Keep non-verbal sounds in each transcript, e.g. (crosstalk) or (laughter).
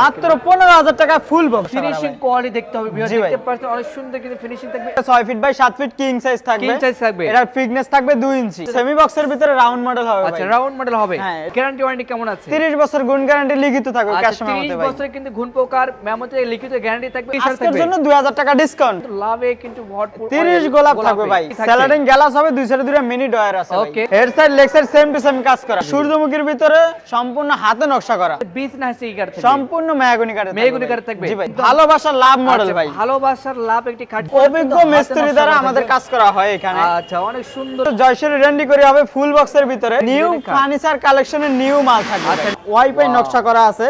মাত্র পনেরো হাজার টাকা ফুল বক্স ফিনিশিং কোয়ালিটি দেখতে হবে ভিউয়ার দেখতে পাচ্ছেন অনেক সুন্দর কিন্তু ফিনিশিং থাকবে। Feet by feet king size থাকবে। King size থাকবে। এটার ফিটনেস থাকবে ইঞ্চি সেমি বক্সের ভিতরে রাউন্ড মডেল হবে আচ্ছা রাউন্ড মডেল হবে। হ্যাঁ। গ্যারান্টি ওয়ারেন্টি কেমন আছে? তিরিশ বছর গুণ গ্যারান্টি লিখিত থাকবে ক্যাশ আচ্ছা মেমোতে 30 বছরের কিন্তু ঘুণ পোকার মেমোতে লিখিত গ্যারান্টি থাকবে আজকের জন্য দুই হাজার টাকা ডিসকাউন্ট লাভে কিন্তু ভরপুর তিরিশ অনেক গোলাপ থাকবে ভাই। স্যালাডিং হবে দুই সাইডে দুটো মিনি ডয়ার আছে Okay. Head side leg side same to same কাজ করা। সূর্যমুখীর ভিতরে সম্পূর্ণ হাতে নকশা করা। বিচ না সিগার থেকে। সম্পূর্ণ মেয়াগুনি কাঠের মেহগনি। কাঠের থাকবে। জি ভাই ভালোবাসার লাভ মডেল আচ্ছা, ভাই। ভালোবাসার লাভ একটি খাট অভিজ্ঞ মিস্ত্রি দ্বারা আমাদের কাজ করা হয় এখানে। আচ্ছা অনেক সুন্দর। জয়সের রেন্ডি করে হবে ফুল বক্সের ভিতরে। নিউ ফার্নিচার কালেকশনের নিউ মাল থাকবে আচ্ছা, ওয়াইফাই নকশা করা আছে।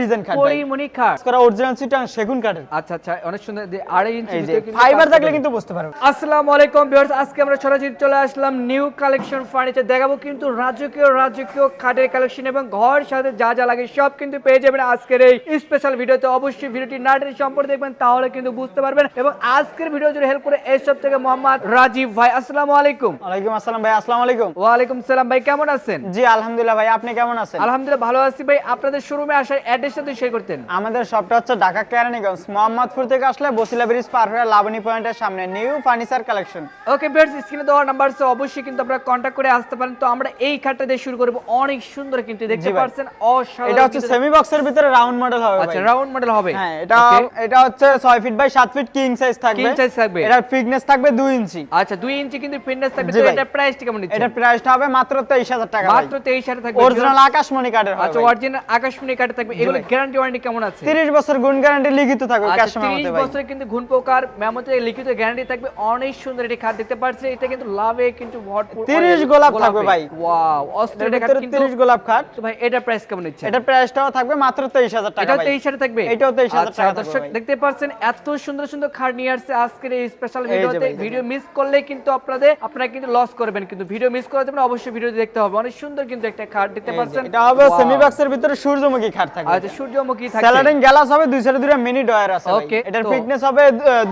ডিজাইন। পরিমণি খাট করা অরিজিনাল সিটান সেগুন কাঠের। আচ্ছা আচ্ছা অনেক সুন্দর। যে আড়াই ইঞ্চি ফাইবার থাকলে কিন্তু বুঝতে পারবেন আসসালামু আলাইকুম ভিউয়ার্স আজকে আমরা সরাসরি চলে আসলাম নিউ কালেকশন ফার্নিচার দেখাবো কিন্তু রাজকীয় রাজকীয় খাটের কালেকশন এবং ঘর সাথে যা যা লাগে সব কিন্তু পেয়ে যাবেন আজকের এই স্পেশাল ভিডিওতে অবশ্যই ভিডিওটি না টেনে সম্পর্কে দেখবেন তাহলে কিন্তু বুঝতে পারবেন। এবং আজকের ভিডিও জুড়ে হেল্প করে এইসব থেকে মোহাম্মদ রাজীব ভাই আসসালামু আলাইকুম। ওয়ালাইকুম আসসালাম ভাই আসসালামু আলাইকুম। ওয়ালাইকুম সালাম ভাই কেমন আছেন? জি আলহামদুলিল্লাহ ভাই আপনি কেমন আছেন? আলহামদুলিল্লাহ ভালো আছি ভাই। আপনাদের শোরুমে আসার অ্যাড্রেসটা তুই শেয়ার করতেন। আমাদের শপটা হচ্ছে ঢাকা কেরানীগঞ্জ মোহাম্মদপুর থেকে আসলে বসিলা ব্রিজ পার হয়ে লাবণী পয়েন্টের সামনে new furniture collection okay viewers স্ক্রিনে দেওয়া নাম্বার আছে অবশ্যই কিন্তু আপনারা কন্টাক্ট করে আসতে পারেন। তো আমরা এই খাটটা দিয়ে শুরু করব। অনেক সুন্দর কিন্তু দেখতে। পাচ্ছেন অসাধারণ এটা হচ্ছে সেমি বক্সের ভিতরে রাউন্ড মডেল হবে আচ্ছা রাউন্ড মডেল হবে। হ্যাঁ এটা এটা হচ্ছে 6 feet by 7 feet king size থাকবে। King size থাকবে। এটার ফিটনেস থাকবে 2 ইঞ্চি আচ্ছা 2 ইঞ্চি কিন্তু ফিটনেস থাকবে। তো এটা প্রাইসটা কেমন দিচ্ছেন? এটার প্রাইসটা হবে মাত্র 23000 টাকা মাত্র 23000 থাকবে। অরিজিনাল আকাশমণি কাঠের হবে আচ্ছা অরিজিনাল আকাশমণি কাটে থাকবে। এগুলো গ্যারান্টি ওয়ারেন্টি কেমন আছে? 30 বছর গুণ গ্যারান্টি লিখিত থাকবে আচ্ছা ক্যাশ মেমোতে ভাই। বছরের কিন্তু ঘুণ পোকার মেমোতে লিখিত গ্যারান্টি থাকবে। অনেক সুন্দর এটি খাট দেখতে পাচ্ছেন এটা কিন্তু লাভে কিন্তু ভরপুর 30 গোলাপ থাকবে ভাই। ওয়াও খাট কিন্তু 30 গোলাপ খাট তো ভাই এটা প্রাইস কেমন দিচ্ছেন? এটার প্রাইসটাও থাকবে মাত্র 23000 টাকা এটাও ভাই। 23 হাজার থাকবে? এটাও 23,000 আচ্ছা, টাকা দর্শক দেখতে পাচ্ছেন এত সুন্দর সুন্দর খাট নিয়ে আসছে আজকের এই স্পেশাল ভিডিওতে। ভিডিও মিস করলে কিন্তু আপনাদের আপনারা কিন্তু লস করবেন কিন্তু ভিডিও মিস করাতে পারেন অবশ্যই ভিডিও দেখতে হবে। অনেক সুন্দর কিন্তু একটা খাট দেখতে পাচ্ছেন? এটা হবে সেমি বক্সের ভিতরে সূর্যমুখী খাট থাকবে। আচ্ছা সূর্যমুখী থাকবে স্যালাডিং গ্লাস হবে দুই সাইডে দুটো মিনি ডয়ার আছে। Okay, এটার ফিটনেস হবে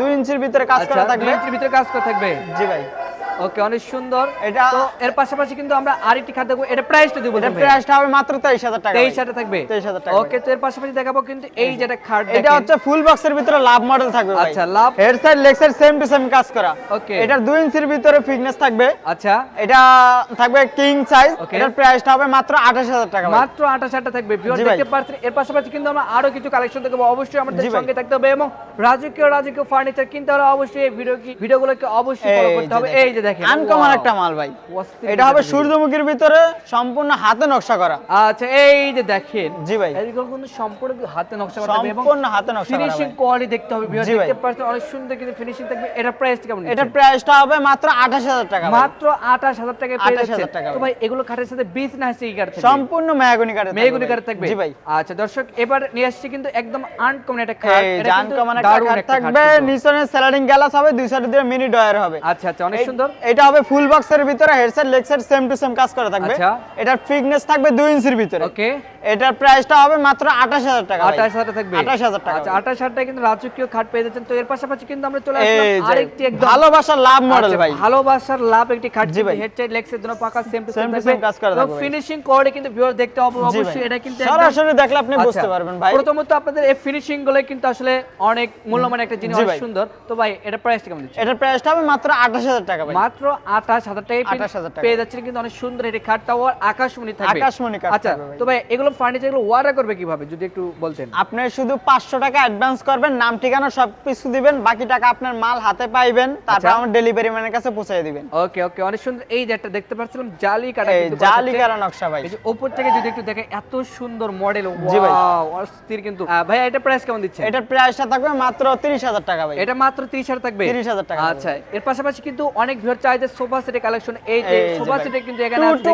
2 ইঞ্চির ভিতরে কাজ আচ্ছা করা দুই থাকবে। ইঞ্চির ভিতরে কাজ করা থাকবে। জি ভাই। ওকে অনেক সুন্দর। এটা এর পাশাপাশি কিন্তু আমরা আরেকটি দেখব এটা প্রাইসটা দিব এটার প্রাইসটা হবে মাত্র 23000 টাকা তেইশ ভাই। হাজার থাকবে? 23,000 টাকা ওকে তো এর পাশাপাশি দেখাবো কিন্তু এই যেটা খাট এটা হচ্ছে ফুল বক্সের ভিতরে লাভ মডেল থাকবে আচ্ছা, love. Head side leg side same to same কাজ করা. এটার 2 ইঞ্চির ভিতরে ফিটনেস থাকবে। আচ্ছা। এটা থাকবে কিং সাইজ এটার প্রাইসটা হবে মাত্র 28000 টাকা মাত্র আঠাশ হাজার থাকবে ভিউয়ার দেখতে পাচ্ছেন এর পাশাপাশি কিন্তু আমরা আরও কিছু কালেকশন দেখব। অবশ্যই আমাদের সঙ্গে থাকতে হবে এবং রাজকীয় রাজকীয় ফার্নিচার কিনতে হলে অবশ্যই এই ভিডিও কি ভিডিওগুলোকে অবশ্যই ফলো করতে হবে। এই যে দেখেন। আনকমন একটা মাল ভাই। এটা হবে সূর্যমুখীর ভিতরে সম্পূর্ণ হাতে নকশা করা। আচ্ছা এই যে দেখেন। জি ভাই। এগুলো কিন্তু সম্পূর্ণ হাতে নকশা করা সম্পূর্ণ হাতে নকশা করা ফিনিশিং কোয়ালিটি দেখতে হবে ভিউয়ার দেখতে পাচ্ছেন অনেক সুন্দর কিন্তু ফিনিশিং থাকবে। এটা প্রাইস কেমন নিচ্ছেন? প্রাইসটা হবে মাত্র 28000 টাকা মাত্র আঠাশ হাজার টাকায় পেয়ে 28,000 যাচ্ছে। টাকা তো ভাই। এগুলো খাটের সাথে না সিগার থাকবে সম্পূর্ণ মেয়াগুনি কাঠের থাকবে? জি ভাই। আচ্ছা দর্শক এবার নিয়ে আসছি কিন্তু একদম আনকমন একটা এই এটা কিন্তু জানকমন একটা খাট থাকবে। স্যালাডিং গ্লাস হবে দুই সাইডে দিয়ে মিনি ডয়ার হবে। আচ্ছা আচ্ছা অনেক সুন্দর। এটা হবে ফুল বক্সের ভিতরে head set leg set same to same কাজ করা থাকবে। আচ্ছা। এটার ফিটনেস থাকবে 2 ইঞ্চির ভিতরে। ওকে এটার প্রাইসটা হবে মাত্র 28000 টাকা ভাই। আঠাশ হাজার থাকবে। 28,000 টাকা আচ্ছা ভাই। আঠাশ হাজার টাকা কিন্তু রাজকীয় খাট পেয়ে যাচ্ছেন। তো এর পাশাপাশি কিন্তু আমরা চলে আসলাম আরেকটি একদম ভালোবাসার লাভ মডেল আচ্ছা, ভাই। ভালোবাসার লাভ একটি খাট জি ভাই। হেড সাইড লেগ সাইড পাকা সেম টু সেম থাকবে। কাজ করা থাকবে ফিনিশিং কোয়ালিটি কিন্তু ভিউয়ার দেখতে হবে অবশ্যই এটা কিন্তু সরাসরি দেখলে আপনি আচ্ছা, বুঝতে পারবেন ভাই। প্রথমত আপনাদের এই ফিনিশিংগুলো কিন্তু আসলে অনেক মূল্যবান একটা জিনিস অনেক সুন্দর। তো ভাই এটা প্রাইস কেমন দিচ্ছে এটার প্রাইসটা হবে মাত্র 28000 টাকা ভাই। মাত্র আঠাশ হাজার টাকায় পেয়ে- 28,000 টাকা। পেয়ে যাচ্ছেন কিন্তু অনেক সুন্দর একটি খাট তাও আকাশমণি থাকবে। আকাশমণি আচ্ছা তো ভাই এগুলো ফার্নিচারগুলো ওয়ারা করবে কীভাবে যদি একটু বলতেন? আপনি শুধু পাঁচশো টাকা অ্যাডভান্স করবেন নাম ঠিকানা সব কিছু দিবেন বাকি টাকা আপনার মাল হাতে পাইবেন আচ্ছা। তারপর আমার ডেলিভারি ম্যানের কাছে পৌঁছে দিবেন। ওকে ওকে অনেক সুন্দর। এই যেটা দেখতে পাচ্ছিলাম জালি কাটা জালি কাটা নকশা ভাই। উপর থেকে যদি একটু দেখে এত সুন্দর মডেল জি অস্থির কিন্তু। ভাই এটা প্রাইস কেমন দিচ্ছে এটার প্রাইসটা থাকবে মাত্র 30000 টাকা ভাই। এটা মাত্র 30000 থাকবে? 30000 টাকা আচ্ছা এর পাশাপাশি কিন্তু অনেক ভিউয়ার চাইছে সোফা সেটের কালেকশন এই যে সোফা সেটে কিন্তু এখানে 2 টু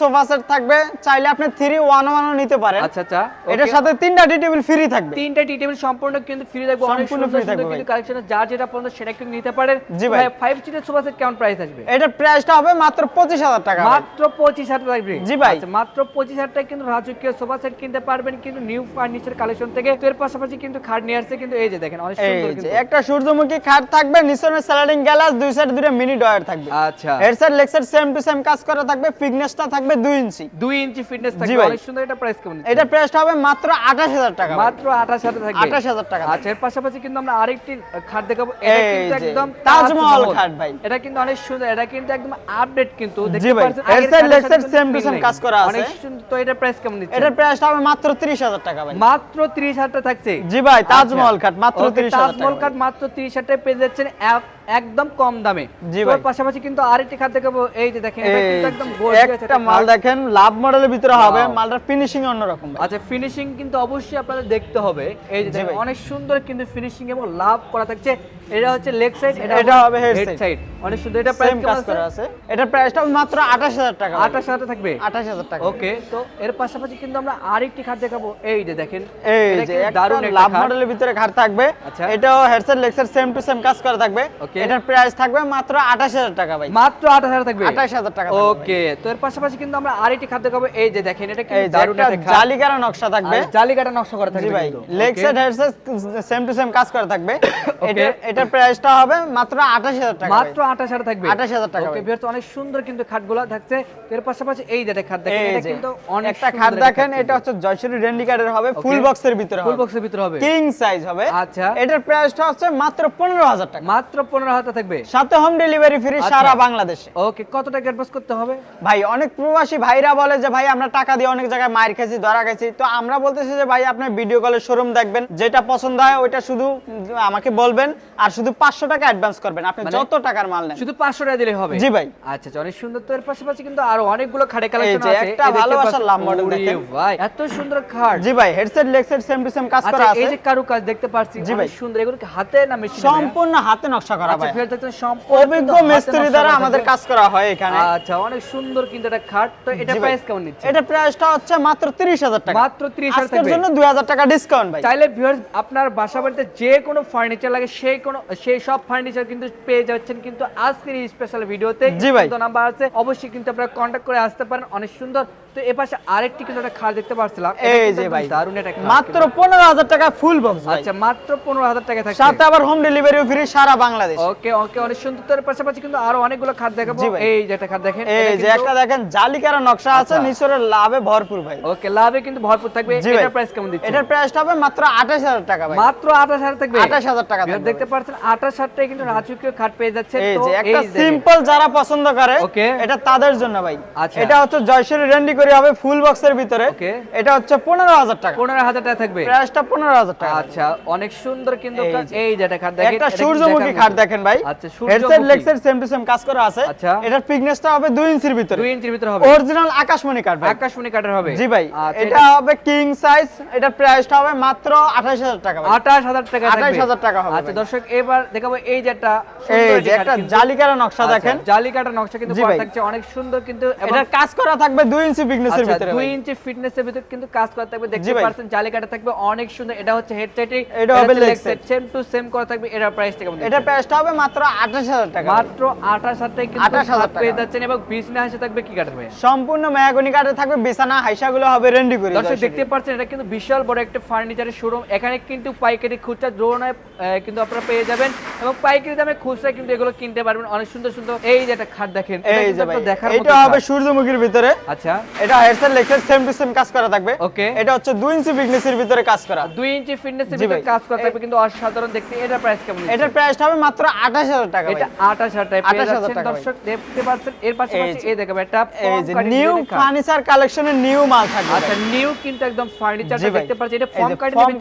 সোফা সেট থাকবে। চাইলে আপনি 3 1 জনমানও নিতে পারেন। আচ্ছা আচ্ছা এটার সাথে তিনটা টি টেবিল ফ্রি থাকবে। তিনটা টি টেবিল সম্পূর্ণ কিন্তু ফ্রি থাকবে। অনেক সুন্দর সুন্দর কিন্তু কালেকশন যা যেটা পছন্দ সেটা কিন্তু নিতে পারেন। জি ভাই 5 সিটের সোফা সেট কেমন প্রাইস আসবে? এটার প্রাইসটা হবে মাত্র 25000 টাকা মাত্র 25000 টাকা জি ভাই। আচ্ছা মাত্র 25000 টাকা কিন্তু রাজকীয় সোফা সেট কিনতে পারবেন কিন্তু নিউ ফার্নিচার কালেকশন থেকে। তো এর পাশাপাশি কিন্তু খাট নিয়ে আসছে কিন্তু এই যে দেখেন অনেক সুন্দর কিন্তু। একটা সূর্যমুখী খাট থাকবে নিচনে স্যালাডিং গ্লাস দুই সাইড দুটো মিনি ড্রয়ার থাকবে। আচ্ছা। এর সাইড লেক্সার সেম টু সেম কাজ করা থাকবে ফিটনেসটা থাকবে 2 ইঞ্চি। 2 ইঞ্চি ফিটনেস থাকবে অনেক সুন্দর এটা প্রাইস কেমন এটা প্রাইসটা হবে মাত্র 28000 টাকা মাত্র আঠাশ হাজার 28,000 টাকা আচ্ছা এর পাশাপাশি কিন্তু আমরা আরেকটি খাট দেখাবো। এটা কিন্তু একদম তাজমহল খাট ভাই। এটা কিন্তু অনেক সুন্দর এটা কিন্তু একদম আপডেট কিন্তু। ভাই, পাচ্ছেন, এর to মিল same নেই। কাজ করা আছে। অনেক সুন্দর তো এটা প্রাইস কেমন দিচ্ছে এটার প্রাইসটা হবে মাত্র 30000 টাকা ভাই। মাত্র 30 হাজার টাকা থাকছে। জি ভাই তাজমহল খাট মাত্র 30000 টাকা তাজমহল। কাঠ মাত্র 30 হাজার টাকায় পেয়ে যাচ্ছেন একদম কম দামে। জি ভাই। পাশাপাশি কিন্তু আরেকটি খাট দেখাবো এই যে দেখেন এটা কিন্তু একদম একটা মাল দেখেন লাভ মডেলের ভিতরে হবে. মালটার ফিনিশিং অন্যরকম আচ্ছা ফিনিশিং কিন্তু অবশ্যই আপনাদের দেখতে হবে। এই যে দেখেন, অনেক সুন্দর কিন্তু ফিনিশিং এবং লাভ করা থাকছে। এটা হচ্ছে লেগ সাইড এটা হবে হেড সাইড অনেক সুন্দর। এটা প্রাইস কাজ করা আছে। এটার প্রাইসটা মাত্র 28000 টাকা ভাই। 28000 থাকবে? 28000 টাকা। ওকে তো এর পাশাপাশি কিন্তু আমরা আরেকটি খাট দেখাবো এই যে দেখেন এই যে দারুণ লাভ মডেলের ভিতরে ঘাট থাকবে। আচ্ছা। এটাও head set leg set same to same কাজ করা থাকবে। Okay. এটার প্রাইস থাকবে মাত্র 28000 টাকা ভাই। মাত্র 28000 থাকবে? 28000 টাকা ওকে তো এর পাশাপাশি কিন্তু আমরা আরেকটি খাট দেখাবো এই যে দেখেন এটা দারুণ একটা নকশা থাকবে। জালিকাটা নকশা করা থাকবে ভাই। Leg? Set same to same কাজ করা থাকবে। (coughs) এটা এটার প্রাইসটা হবে মাত্র 28000 টাকা মাত্র 28000 থাকবে। 28000 টাকা ওকে। ভিউয়ার্স অনেক সুন্দর কিন্তু খাটগুলো থাকছে। এর পাশাপাশি এই যে খাট দেখেন এটা কিন্তু অনেক একটা খাট দেখেন এটা হচ্ছে জয়সুরি রেন্ডি কার্ডের হবে ফুল বক্সের ভিতরে ফুল বক্সের ভিতরে হবে। কিং সাইজ হবে। আচ্ছা। এটার প্রাইসটা হচ্ছে মাত্র 15000 টাকা। মাত্র 15000 থাকবে? সাথে হোম ডেলিভারি ফ্রি আচ্ছা। সারা বাংলাদেশে। ওকে কত টাকা অ্যাডভান্স করতে হবে? ভাই অনেক প্রবাসী ভাইরা বলে যে ভাই আমরা টাকা দিয়ে অনেক জায়গায় মার খাইছি ধরা খাইছি। তো আমরা বলতেছি যে ভাই আপনি ভিডিও কলে শোরুম দেখবেন। যেটা পছন্দ হয় ওইটা শুধু আমাকে বলবেন। আর শুধু পাঁচশো টাকা অ্যাডভান্স করবেন। আপনি মানে? যত টাকার মাল নেন। শুধু 500 টাকা দিলে হবে? জি ভাই। আচ্ছা আচ্ছা, অনেক সুন্দর। তো এর পাশাপাশি কিন্তু আরও অনেকগুলো খাটে কালেকশন আছে। একটা এই দেখতে ভালোবাসার লাভ ওরে দেখেন। ভাই এত সুন্দর খাট। জি ভাই head set leg set same to same কাজ আচ্ছা করা এই যে কারু কাজ দেখতে পাচ্ছি জি ভাই। সুন্দর। এগুলো কি হাতে না মেশিনে সম্পূর্ণ হাতে নকশা করা আচ্ছা ভাই ফের দেখতে সম্পূর্ণ অভিজ্ঞ কিন্তু হাতে মিস্ত্রি দ্বারা আমাদের কাজ করা হয় এখানে। আচ্ছা অনেক সুন্দর কিন্তু এটা খাট। তো এটা প্রাইস কেমন নিচ্ছে? এটা প্রাইসটা হচ্ছে মাত্র 30000 টাকা। মাত্র 30,000 আজকের জন্য 2000 টাকা ডিসকাউন্ট ভাই। চাইলে ভিউয়ার্স আপনার বাসা বাড়িতে যে কোনো ফার্নিচার লাগে সেই কোনো সেই সব ফার্নিচার কিন্তু পেয়ে যাচ্ছেন কিন্তু আজকের এই স্পেশাল ভিডিওতে। জি ভাই। নাম্বার আছে। অবশ্যই কিন্তু আপনারা কন্ট্যাক্ট করে আসতে পারেন। অনেক সুন্দর তো এ পাশে আরেকটি কিন্তু একটা খাট দেখতে পাচ্ছিলাম এই যে ভাই একটা মাত্র কিন্তু। 15000 টাকা ফুল বক্স আচ্ছা মাত্র পনেরো হাজার টাকা থাকছে। সাথে আবার হোম ডেলিভারি ফ্রি সারা বাংলাদেশ। ওকে ওকে অনেক সুন্দর। পাশাপাশি কিন্তু আরও অনেকগুলো খাট দেখাবো। এই যে একটা খাট দেখেন এই যে একটা দেখেন জালিকারা নকশা আছে আচ্ছা। নিচরে লাভে ভরপুর ভাই। ওকে লাভে কিন্তু ভরপুর থাকবে। এটার প্রাইস কেমন দিচ্ছে এটার প্রাইসটা হবে মাত্র 28000 টাকা ভাই। মাত্র আঠাশ হাজার থাকবে? 28000 টাকা থাকবে দেখতে পাচ্ছেন আঠাশ হাজার টাকায় কিন্তু রাজকীয় খাট পেয়ে যাচ্ছে। এই যে একটা সিম্পল যারা পছন্দ করে. এটা তাদের জন্য ভাই। আচ্ছা। এটা হচ্ছে জয়শ্বরী রেন্ডি করে হবে ফুল বক্সের ভিতরে. এটা হচ্ছে 15000 টাকা। পনেরো হাজার টাকা থাকবে? প্রাইসটা 15000 টাকা। আচ্ছা অনেক সুন্দর কিন্তু এই যেটা খাট দেখেন একটা এটা সূর্যমুখী খাট দেখেন ভাই। আচ্ছা head set leg set same to same কাজ করা আছে। আচ্ছা। এটার থিকনেসটা হবে 2 ইঞ্চির ভিতরে। দুই ইঞ্চির ভিতরে হবে। অরিজিনাল আকাশমণি কাঠ ভাই। আকাশমণি কাঠের হবে। জি ভাই। আচ্ছা এটা হবে কিং সাইজ এটার প্রাইসটা হবে মাত্র 28000 টাকা ভাই। আঠাশ হাজার টাকা থাকবে। 28,000 টাকা হবে আচ্ছা দর্শক এবার দেখাবো এই যে একটা এই যে একটা। জালিকারা নকশা আচ্ছা, দেখেন। জালিকাটা নকশা কিন্তু জি থাকছে অনেক সুন্দর কিন্তু এটার কাজ করা থাকবে 2 ইঞ্চি বিগনেসের আচ্ছা, ভিতরে দুই ভাই। ইঞ্চি ফিটনেসের ভিতরে কিন্তু কাজ করা থাকবে। দেখতে ভাই। পাচ্ছেন জালিকাটা থাকবে অনেক সুন্দর। এটা হচ্ছে হেডসেটে এটা হবে। সেম টু সেম করা থাকবে। প্রাইসটা কেমন এটার প্রাইসটা হবে মাত্র 28000 টাকা। মাত্র আঠাশ হাজার টাকা কিন্তু 28,000 খাট পেয়ে যাচ্ছেন এবং হাসে থাকবে কি কাটবে সম্পূর্ণ মেয়াগনি কাঠে থাকবে বিছানা হাইসাগুলো হবে রেন্ডি করে দর্শক দেখতে পাচ্ছেন এটা কিন্তু বিশাল বড় একটা ফার্নিচারের শোরুম এখানে কিন্তু পাইকারি খুচরা দ্রোণায় কিন্তু আপনারা পেয়ে যাবেন এবং পাইকারি দামে খুচরা কিন্তু এগুলো কিনতে পারবেন। অনেক সুন্দর সুন্দর। এই যে একটা খাট দেখেন এটা দেখার মতো এটা হবে। সূর্যমুখীর ভিতরে। আচ্ছা। এটা head set leg set same to same কাজ করা থাকবে। Okay. এটা হচ্ছে 2 ইঞ্চি বিগনেসের ভিতরে কাজ করা। দুই ইঞ্চি ফিটনেসের ভিতরে কাজ করা থাকবে কিন্তু অসাধারণ দেখতে। এটার প্রাইস কেমন এটার প্রাইসটা হবে মাত্র 28000 টাকা এটা আঠাশ হাজার টাকা পেয়ে 28,000 যাচ্ছেন টাকা দর্শক দেখতে পাচ্ছেন এর পাশাপাশি যে- এই দেখাবে একটা এই যে নিউ ফার্নিচার কালেকশনের নিউ মাল থাকবে আচ্ছা নিউ কিন্তু একদম ফার্নিচার দেখতে পাচ্ছেন এটা ফর্ম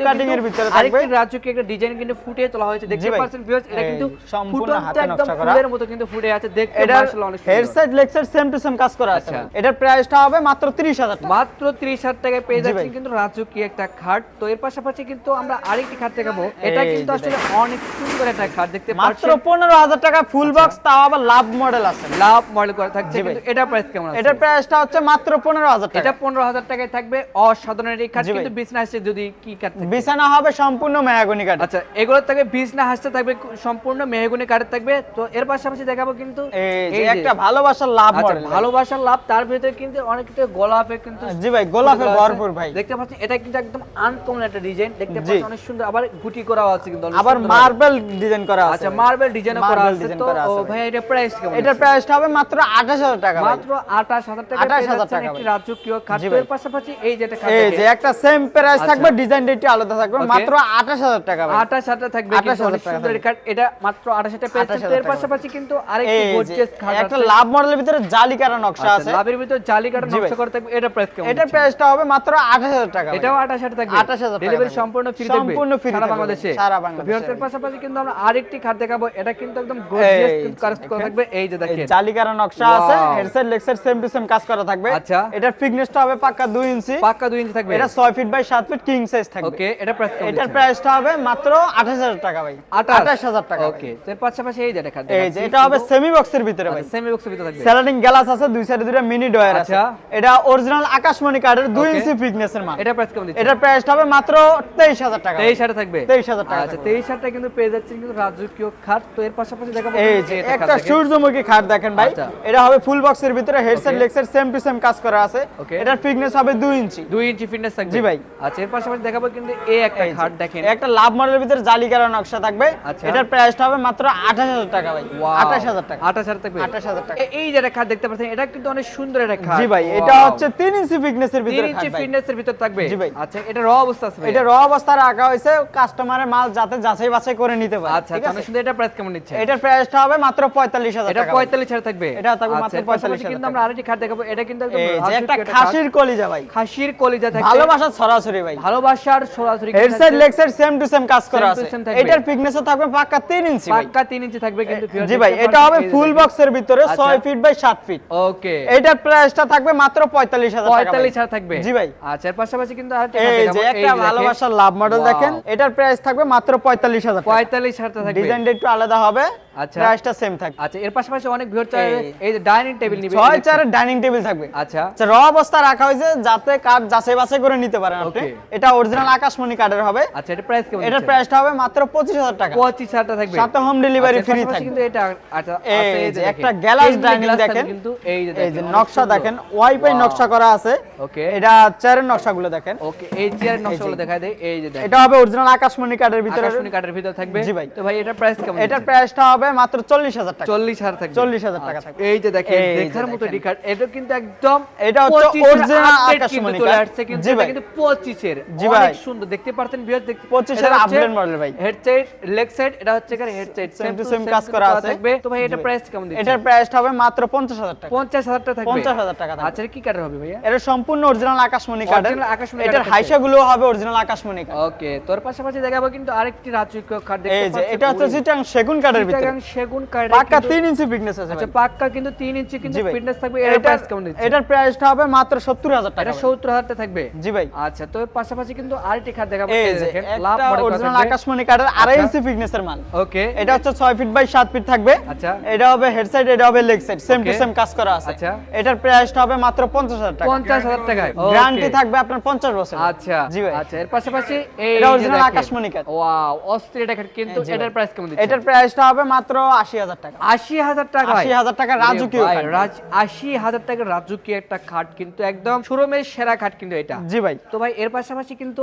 কাটিং এর ভিতরে থাকবে। আরেকটি রাজকীয় একটা ডিজাইন কিন্তু ফুটিয়ে তোলা হয়েছে। দেখতে পাচ্ছেন ভিউয়ার্স এটা কিন্তু সম্পূর্ণ হাতে নকশা করা। ফুলের মতো কিন্তু ফুটে আছে। দেখতে এটা মাশাআল্লাহ অনেক সুন্দর। Head set leg set same to same কাজ করা আছে আচ্ছা। এটার প্রাইসটা হবে মাত্র 30000 টাকা। মাত্র 30000 টাকায় পেয়ে যাচ্ছেন কিন্তু রাজকীয় একটা খাট। তো এর পাশাপাশি কিন্তু আমরা আরেকটি খাট দেখাবো। এটা কিন্তু আসলে অনেক সুন্দর একটা খাট দেখতে মাত্র পাচ্ছেন। 15000 টাকা ফুল বক্স তাও আবার লাভ মডেল আছে। লাভ মডেল করা থাকছে কিন্তু এটা প্রাইস কেমন আছে? এটার প্রাইসটা হচ্ছে মাত্র 15000 টাকা। এটা 15000 টাকায় থাকবে। অসাধারণ এই খাট জি ভাই। কিন্তু যদি কি কাট বিছানা হবে সম্পূর্ণ মেয়াগনি কাঠ আচ্ছা এগুলো থাকবে বিজনেস হাসতে থাকবে সম্পূর্ণ মেহগুনি কাঠের থাকবে। তো এর পাশাপাশি দেখাবো কিন্তু এই যে একটা ভালোবাসার লাভ আচ্ছা মডেল ভালোবাসার লাভ তার ভিতরে কিন্তু অনেকটা গোলাপে কিন্তু জি ভাই, গোলাপে। ভরপুর ভাই। দেখতে পাচ্ছেন এটা কিন্তু একদম আনকমন একটা ডিজাইন দেখতে পাচ্ছেন অনেক সুন্দর আবার গুটি করা আছে কিন্তু আবার মার্বেল ডিজাইন করা আছে আচ্ছা মার্বেল ডিজাইন করা আছে তো ও ভাই। এটা প্রাইস কেমন আছে? প্রাইসটা হবে মাত্র আঠাশ হাজার টাকা মাত্র 28000 টাকা 28,000 টাকা একটি রাজকীয়। এর পাশাপাশি এই যেটা খাট এই যে একটা সেম প্রাইস আচ্ছা। থাকবে ডিজাইন রেটটি আলাদা থাকবে মাত্র আঠাশ হাজার টাকা ভাই। 28000 থাকবে কিন্তু অনেক সুন্দর থাকবে। এটা মাত্র 28000 টাকা 28,000 এর পাশাপাশি কিন্তু আরেকটি গর্জিয়াস খাট একটা লাভ মডেলের ভিতরে জালি কাটা নকশা আচ্ছা, আছে লাভের ভিতর জালি কাটা ভাই। থাকবে এটা প্রাইস কেমন দিচ্ছেন? প্রাইসটা হবে মাত্র আঠাশ হাজার টাকা এটাও 28000 থাকবে? 28,000 টাকা ডেলিভারি সম্পূর্ণ ফ্রি থাকবে? সম্পূর্ণ free সারা বাংলাদেশে? সারা বাংলাদেশে। ভিউয়ার্সের পাশাপাশি কিন্তু আমরা আরেকটি খাট দেখাবো। এটা কিন্তু একদম গর্জিয়াস কাজ করা থাকবে। এই যে দেখেন। জালি নকশা আছে head set leg set same to same কাজ করা থাকবে। আচ্ছা। এটার থিকনেসটা হবে পাক্কা 2 ইঞ্চি। পাক্কা 2 ইঞ্চি থাকবে? এটা 6 feet by 7 feet king size থাকবে। ওকে এটা প্রাইস এটার প্রাইসটা হবে মাত্র 28000 টাকা ভাই। 28000 টাকা ওকে এর পাশাপাশি এই যে এটা খাট এই যে এটা হবে সেমি বক্সের ভিতরে ভাই। সেমি বক্সের ভিতরে থাকবে। স্যালাডিং গ্লাস আছে দুই সাইডে দুইটা মিনি ডয়ার আছে। আচ্ছা। এটা অরিজিনাল আকাশমণি কার্ডের 2 ইঞ্চি ফিটনেসের মাল। এটা প্রাইস কেমন দিচ্ছেন? এটার প্রাইসটা হবে মাত্র 23000 টাকা। ভাই। 23 থাকবে? 23,000 টাকা আচ্ছা থাকবে। 23 টাকা কিন্তু পেয়ে যাচ্ছেন কিন্তু রাজকীয় খাট। তো এর পাশাপাশি দেখাবো এই যে একটা সূর্যমুখী খাট দেখেন ভাই। আচ্ছা। এটা হবে ফুল বক্সের ভিতরে head set. Leg set same to same কাজ করা আছে। এটার ফিটনেস হবে 2 ইঞ্চি 2 ইঞ্চি ফিটনেস থাকবে। জি ভাই। আচ্ছা এর পাশাপাশি দেখাবো কিন্তু এই একটা খাট দেখেন। একটা লাভ মডেলের ভিতরে জালি কাটা নকশা থাকবে। আচ্ছা। এটার প্রাইসটা হবে মাত্র 28000 টাকা ভাই। 28000 টাকা। 28000 থাকবে। 28,000 টাকা। এই যে একটা খাট দেখতে পাচ্ছেন এটা কিন্তু অনেক সুন্দর একটা খাট। জি ভাই এটা হচ্ছে 3 ইঞ্চি ফিটনেসের 3 ভিতরে ইঞ্চি ফিটনেসের ভিতর থাকবে? জি ভাই। আচ্ছা এটা র অবস্থা আছে এটা র অবস্থায় রাখা হয়েছে কাস্টমারের মাল যাতে যাচাই বাছাই করে নিতে পারে আচ্ছা ঠিক আচ্ছা আছে? এটা প্রাইস কেমন নিচ্ছে এটার প্রাইসটা হবে মাত্র 45000 টাকা ভাই। 45 হাজার থাকবে? এটা থাকবে মাত্র আচ্ছা, এর পাশাপাশি 45,000 কিন্তু আমরা আরেকটি খাট দেখাবো। এটা কিন্তু একদম খাসির কলিজা ভাই। খাসির কলিজা থাকবে। ভালোবাসার ছড়াছড়ি ভাই। ভালোবাসার সরাসরি হেডসেট থাকবে? লেগসেট সেম টু সেম কাজ করা আছে। এটার ফিটনেসও থাকবে পাক্কা 3 ইঞ্চি পাক্কা 3 ইঞ্চি থাকবে কিন্তু জি ভাই এটা হবে ফুল বক্সের ভিতরে আচ্ছা। 6 ফিট বাই 7 ফিট ওকে এটার প্রাইসটা থাকবে মাত্র 45000 টাকা ভাই। 45 হাজার থাকবে? জি ভাই। আচ্ছা এর পাশাপাশি কিন্তু একটা। ভালোবাসার লাভ মডেল দেখেন। এটার প্রাইস থাকবে মাত্র 45000 টাকা। 45 হাজার থাকবে। ডিজাইনটা একটু আলাদা হবে। আচ্ছা। প্রাইসটা সেম থাকবে। আচ্ছা এর পাশাপাশি অনেক ভিউয়ার এই- যে ডাইনিং টেবিল নিবে। ছয় চারের ডাইনিং টেবিল থাকবে। আচ্ছা। আচ্ছা র অবস্থা রাখা হয়েছে যাতে কাঠ যাচাই বাছাই করে নিতে পারেন আপনি। এটা অরিজিনাল আকাশমণি কাঠের হবে। আচ্ছা এটা প্রাইস কেমন এটার প্রাইসটা হবে মাত্র 25000 টাকা। 25 হাজার থাকবে। সাথে হোম ডেলিভারি ফ্রি থাকবে। কিন্তু এটা আচ্ছা এই যে একটা Stainless ডাইনিং দেখেন। কিন্তু এই যে এই যে নকশা দেখেন। ওয়াইফাই নকশা করা আছে। ওকে এটা চেয়ারের নকশাগুলো দেখেন। ওকে এই চেয়ার নকশাগুলো। দেখায় দেয় এই যে দেখেন। এটা হবে অরিজিনাল আকাশমণি কাঠের ভিতরে। আকাশমণি কাঠের ভিতর থাকবে। জি ভাই। তো ভাই এটার প্রাইস কেমন এটার প্রাইসটা হবে মাত্র 40000 টাকা। 40000 থাকবে। 40,000 টাকা আচ্ছা, থাকবে। এই যে দেখেন দেখার মতো। ডিকার এটা কিন্তু একদম এটা হচ্ছে 25 এর original update আকাশমণি চলে আসছে কিন্তু এটা কিন্তু 25 এর জি অনেক ভাই। সুন্দর। দেখতে পারছেন ভিউয়ার দেখতে 25 এর upgrade model ভাই। হেডসেট লেগ এটা হচ্ছে এখানে হেডসেট Same to same কাজ করা আছে। থাকবে। তো ভাই এটা প্রাইস কেমন দিচ্ছেন এটার হবে মাত্র 50000 টাকা। 50000 টাকা থাকবে? 50000 টাকা আচ্ছা কি কাঠের হবে ভাইয়া? এটা সম্পূর্ণ অরিজিনাল আকাশমণি Original আকাশমণি এটার কাঠের হাইসাগুলো হবে অরিজিনাল আকাশমণি ওকে তোর পাশাপাশি দেখাবো কিন্তু আরেকটি রাজকীয় কাঠ দেখতে এই যে এটা হচ্ছে সেগুন কাঠের ভিতরে। চিটাগাং সেগুন কাঠ পাক্কা 3 ইঞ্চি ফিটনেস আছে আচ্ছা পাক্কা কিন্তু 3 ইঞ্চি কিন্তু ফিটনেস থাকবে এর এটার- প্রাইস কেমন দিচ্ছে? এটার প্রাইসটা হবে মাত্র 70000 টাকা এটা ভাই। 70000 টাকা থাকবে? জি ভাই। আচ্ছা তো পাশাপাশি কিন্তু আরেকটি খাট দেখাবো এই দেখেন লাভ মডেল অরিজিনাল আকাশমণি কাঠের আড়াই আচ্ছা। ইঞ্চি ফিটনেসের মাল ওকে এটা হচ্ছে 6 ফিট বাই 7 ফিট থাকবে। আচ্ছা। এটা হবে হেড সাইড এটা হবে leg side same to same কাজ করা আছে। আচ্ছা। এটার প্রাইসটা হবে মাত্র 50000 টাকা। 50000 টাকায়। গ্যারান্টি থাকবে আপনার 50 বছর আচ্ছা। জি ভাই। আচ্ছা এর পাশাপাশি এই এটা দেখেন। আকাশমণি কাঠ। ওয়াও অস্থির এটা কিন্তু এটার প্রাইস কেমন দিচ্ছে? এটার প্রাইসটা হবে মাত্র 80000 টাকা। 80000 টাকা 80,000 টাকা রাজকীয়। রাজ 80000 টাকা রাজকীয় একটা খাট কিন্তু একদম শোরুমের সেরা খাট কিন্তু এটা। জি ভাই। তো ভাই এর পাশাপাশি কিন্তু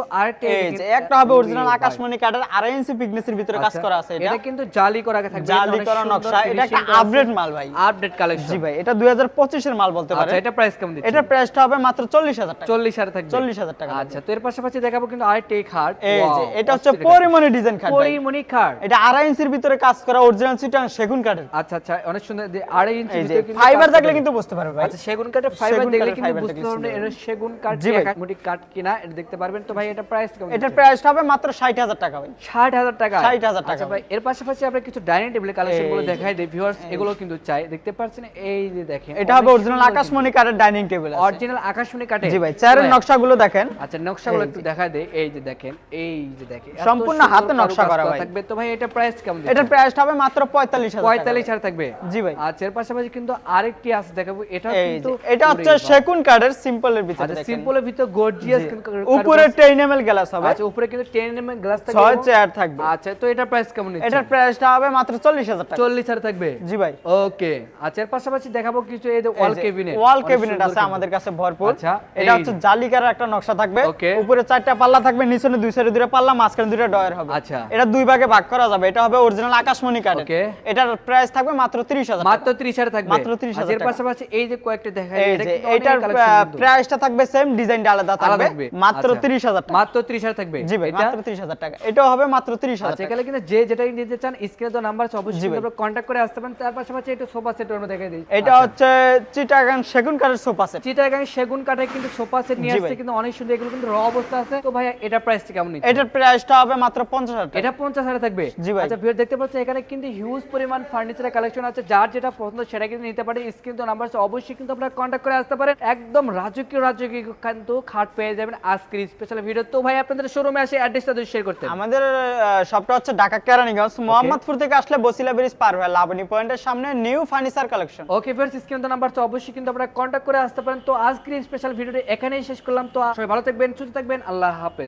যে একটা হবে অরিজিনাল আকাশমণি কাঠের আড়াই ইঞ্চি ফিটনেসের ভিতরে কাজ আচ্ছা, করা আছে এটা। এটা কিন্তু জালি করা থাকবে। জালি করা নকশা। এটা একটা আপডেট মাল ভাই। আপডেট কালেকশন জি ভাই এটা 2025 এর মাল বলতে পারে আচ্ছা এটা প্রাইস কেমন দিচ্ছে এটার প্রাইসটা হবে মাত্র 40000 টাকা। 40000 থাকবে। 40,000 টাকা। আচ্ছা তো এর পাশাপাশি দেখাবো কিন্তু আরেকটা খাট এই যে এটা হচ্ছে পরিমণি ডিজাইন খাট। পরিমণি খাট এটা আড়াই ইঞ্চির ভিতরে কাজ করা অরিজিনাল চিটাং সেগুন কাঠের। আচ্ছা আচ্ছা অনেক সুন্দর। আড়াই ইঞ্চি ফাইবার থাকলে কিন্তু বুঝতে পারবে ভাই। আচ্ছা সেগুন কাঠের ফাইবার দেখলে কিন্তু বুঝতে এটা সেগুন কাঠ। কাঠ কিনা এটা দেখতে পারবেন। তো ভাই এটা প্রাইস কেমন এটার প্রাইসটা হবে মাত্র 60000 টাকা ভাই। ষাট হাজার টাকা? 60,000 টাকা আচ্ছা ভাই এর পাশাপাশি আমরা কিছু ডাইনিং টেবিল কালেকশনগুলো দেখাই। দিই ভিউয়ার্স এগুলো কিন্তু চাই। দেখতে পাচ্ছেন এই যে দেখেন এটা হবে অরিজিনাল আকাশমণি কাঠের ডাইনিং টেবিল অরিজিনাল আকাশমণি কাটে জি ভাই চেয়ারের নকশাগুলো দেখেন। আচ্ছা নকশাগুলো একটু দেখায় দেই এই যে দেখেন এই যে দেখেন। সম্পূর্ণ হাতে নকশা করা ভাই। থাকবে। তো ভাই এটা প্রাইস কেমন এটার প্রাইসটা হবে মাত্র পঁয়তাল্লিশ পঁয়তাল্লিশ হাজার থাকবে? জি ভাই। আচ্ছা এর পাশাপাশি কিন্তু আরেকটি আছে দেখাবো। এটা কিন্তু এটা হচ্ছে। সেগুন কাঠের সিম্পলের ভিতরে আচ্ছা সিম্পলের ভিতর গর্জিয়াস উপরে গ্লাস হবে। আচ্ছা উপরে কিন্তু 10 গ্লাস থাকবে চেয়ার থাকবে। আচ্ছা তো এটা প্রাইস কেমন নিচ্ছে? এটার প্রাইসটা হবে মাত্র টাকা। থাকবে? জি ভাই। ওকে। আচ্ছা এর পাশাপাশি দেখাবো কিছু এই যে ওয়াল ওয়াল ক্যাবিনেট আছে আমাদের কাছে ভরপুর। আচ্ছা, এটা হচ্ছে জালিকার একটা নকশা থাকবে। উপরে চারটা পাল্লা থাকবে নিচে দুই সাইডে দুটো পাল্লা মাঝখানে দুটো ডয়ার হবে। আচ্ছা। এটা দুই ভাগে ভাগ করা যাবে। এটা হবে অরিজিনাল আকাশমণি কাঠের। Okay. এটার প্রাইস থাকবে মাত্র 30000 মাত্র 30 হাজার থাকবে। মাত্র 30,000 আচ্ছা, এর পাশাপাশি এই যে কয়েকটা দেখা এটার প্রাইসটা থাকবে সেম ডিজাইনটা আলাদা থাকবে। মাত্র আচ্ছা। 30000 টাকা। মাত্র 30 হাজার থাকবে। জি ভাই মাত্র 30000 টাকা। এটাও হবে মাত্র 30000 আচ্ছা টাকা। এখানে কিন্তু যে যেটাই নিতে চান স্ক্রিনে তো নাম্বার আছে অবশ্যই আপনারা কন্টাক্ট করে আসতে পারেন। তার পাশাপাশি একটু সোফা সেট আমরা দেখাই দিই। এটা হচ্ছে চিটাগাং সেগুন কাঠের সোফা সেট চিটাগাং সেগুন কাঠে কিন্তু সোফা সেট নিয়ে আসছে কিন্তু অনেক সুন্দর এগুলো কিন্তু র অবস্থা আছে। তো ভাই এটা প্রাইসটা কেমন নিচ্ছে? এটার প্রাইসটা হবে মাত্র 50000 টাকা। এটা পঞ্চাশ হাজার থাকবে? জি ভাই। আচ্ছা ভিউয়ার দেখতে পাচ্ছেন এখানে কিন্তু হিউজ পরিমাণ ফার্নিচারের কালেকশন আছে। যার যেটা পছন্দ সেটা কিন্তু নিতে পারে। স্ক্রিন তো নাম্বার অবশ্যই কিন্তু আপনারা কন্ট্যাক্ট করে আসতে পারেন। একদম রাজকীয় রাজকীয় কিন্তু খাট পেয়ে যাবেন আজকের স্পেশাল ভিডিও তো ভাই আপনাদের শোরুমে আসে অ্যাড্রেসটা যদি শেয়ার করতে আমাদের শপটা হচ্ছে ঢাকা কেরানীগঞ্জ মোহাম্মদপুর থেকে আসলে বসিলা ব্রিজ পার হয়ে লাবণী পয়েন্টের সামনে new furniture collection okay friends screen তো নাম্বার তো অবশ্যই কিন্তু আপনারা কন্ট্যাক্ট করে আসতে পারেন। তো আজকের স্পেশাল ভিডিওটি এখানেই শেষ করলাম। তো সবাই ভালো থাকবেন সুস্থ থাকবেন আল্লাহ হাফেজ।